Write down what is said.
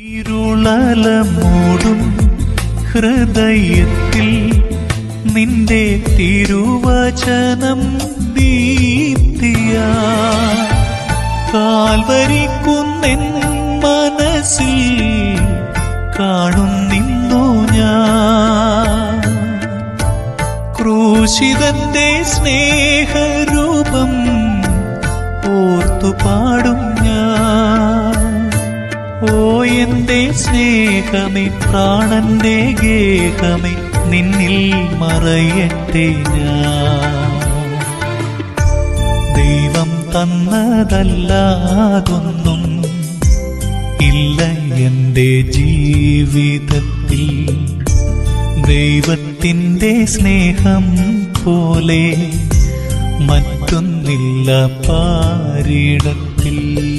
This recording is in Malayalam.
ഇരുളല മൂടും ഹൃദയത്തിൽ നിന്റെ തിരുവചനം ദീപ്തിയ. കാൽവരിക്കുന്നെൻ മനസ്സിൽ കാണും നിന്നു ഞാൻ. ക്രൂശിതന്റെ സ്നേഹരൂപം ഓർത്തു പാടും ഞാൻ. എന്റെ സ്നേഹമേ പ്രാണന്റെ ഗേഹമേ നിന്നിൽ മറയട്ടെ ഞാൻ. ദൈവം തന്നതല്ലാതൊന്നും ഇല്ല എന്റെ ജീവിതത്തിൽ. ദൈവത്തിന്റെ സ്നേഹം പോലെ മറ്റൊന്നില്ല പാരിടത്തിൽ.